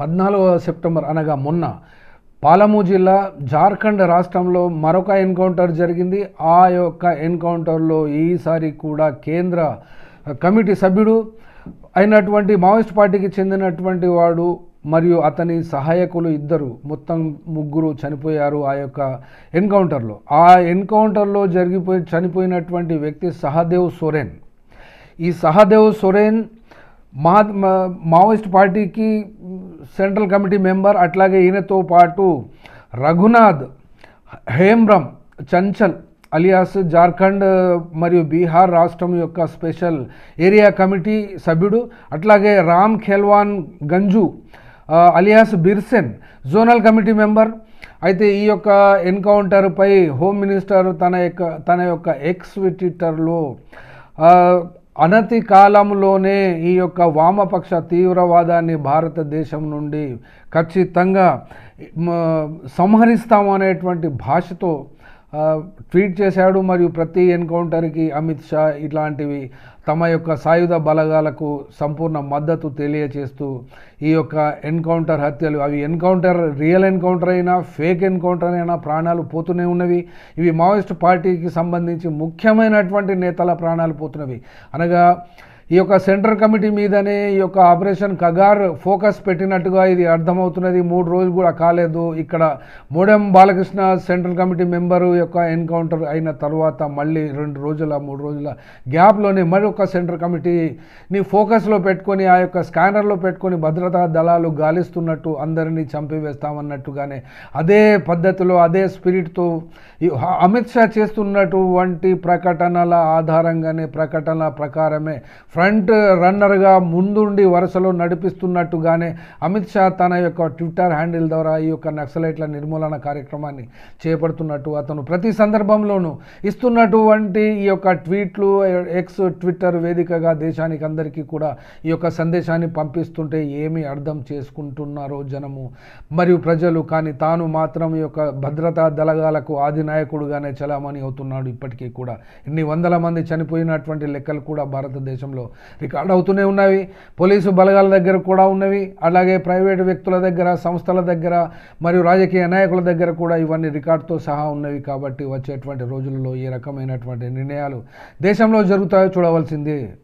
పద్నాలుగవ సెప్టెంబర్ అనగా మొన్న పాలము జిల్లా జార్ఖండ్ రాష్ట్రంలో మరొక ఎన్కౌంటర్ జరిగింది. ఆ యొక్క ఎన్కౌంటర్లో ఈసారి కూడా కేంద్ర కమిటీ సభ్యుడు అయినటువంటి మావోయిస్ట్ పార్టీకి చెందినటువంటి వాడు మరియు అతని సహాయకులు ఇద్దరు మొత్తం ముగ్గురు చనిపోయారు ఆ యొక్క ఎన్కౌంటర్లో. ఆ ఎన్కౌంటర్లో జరిగిపోయి చనిపోయినటువంటి వ్యక్తి సహదేవ్ సోరెన్. ఈ సహదేవ్ సోరెన్ మా మావోయిస్ట్ పార్టీకి సెంట్రల్ కమిటీ మెంబర్ అట్లాగే ఈయనతో పాటు రఘునాథ్ హేమ్రమ్ చంచల్ అలియాస్ జార్ఖండ్ మరియు బీహార్ రాష్ట్రం యొక్క స్పెషల్ ఏరియా కమిటీ సభ్యుడు అట్లాగే Ram Khelwan Ganju alias Birsen zonal committee member. అయితే ఈ యొక్క ఎన్కౌంటర్పై హోమ్ మినిస్టర్ తన యొక్క తన యొక్క ఎక్స్ ట్విట్టర్లో అనతి కాలంలోనే ఈ యొక్క వామపక్ష తీవ్రవాదాన్ని భారతదేశం నుండి ఖచ్చితంగా మ, సంహరిస్తాము అనేటువంటి భాషతో ట్వీట్ చేశాడు మరియు ప్రతి ఎన్కౌంటర్కి అమిత్ షా ఇట్లాంటివి తమ యొక్క సాయుధ బలగాలకు సంపూర్ణ మద్దతు తెలియచేస్తూ ఈ యొక్క ఎన్కౌంటర్ హత్యలు అవి ఎన్కౌంటర్ రియల్ ఎన్కౌంటర్ అయినా ఫేక్ ఎన్కౌంటర్ అయినా ప్రాణాలు పోతూనే ఉన్నవి. ఇవి మావోయిస్ట్ పార్టీకి సంబంధించి ముఖ్యమైనటువంటి నేతల ప్రాణాలు పోతున్నవి. అనగా ఈ యొక్క సెంట్రల్ కమిటీ మీదనే ఈ యొక్క ఆపరేషన్ కగార్ ఫోకస్ పెట్టినట్టుగా ఇది అర్థమవుతున్నది. మూడు రోజులు కూడా కాలేదు. ఇక్కడ Modem Balakrishna central committee member యొక్క ఎన్కౌంటర్ అయిన తర్వాత మళ్ళీ రెండు రోజుల మూడు రోజుల గ్యాప్లోనే మరొక సెంట్రల్ కమిటీని ఫోకస్లో పెట్టుకొని ఆ యొక్క స్కానర్లో పెట్టుకొని భద్రతా దళాలు గాలిస్తున్నట్టు అందరినీ చంపివేస్తామన్నట్టుగానే అదే పద్ధతిలో అదే స్పిరిట్తో అమిత్ షా చేస్తున్నటువంటి ప్రకటనల ఆధారంగానే ప్రకటనల ప్రకారమే ఫ్రంట్ రన్నర్గా ముందుండి వరుసలో నడిపిస్తున్నట్టుగానే అమిత్ షా తన యొక్క ట్విట్టర్ హ్యాండిల్ ద్వారా ఈ యొక్క నక్సలైట్ల నిర్మూలన కార్యక్రమాన్ని చేపడుతున్నట్టు అతను ప్రతి సందర్భంలోనూ ఇస్తున్నటువంటి ఈ యొక్క ట్వీట్లు ఎక్స్ ట్విట్టర్ వేదికగా దేశానికి అందరికీ కూడా ఈ యొక్క సందేశాన్ని పంపిస్తుంటే ఏమి అర్థం చేసుకుంటున్నారో జనము. మరియు ప్రజలు కానీ తాను మాత్రం ఈ యొక్క భద్రతా దళగాలకు ఆదినాయకుడుగానే చలామణి అవుతున్నాడు ఇప్పటికీ కూడా. ఇన్ని వందల మంది చనిపోయినటువంటి లెక్కలు కూడా భారతదేశంలో రికార్డ్ అవుతూనే ఉన్నవి. పోలీసు బలగాల దగ్గర కూడా ఉన్నవి. అలాగే ప్రైవేటు వ్యక్తుల దగ్గర సంస్థల దగ్గర మరియు రాజకీయ నాయకుల దగ్గర కూడా ఇవన్నీ రికార్డుతో సహా ఉన్నవి కాబట్టి వచ్చేటువంటి రోజులలో ఈ రకమైనటువంటి నిర్ణయాలు దేశంలో జరుగుతాయో చూడవలసింది.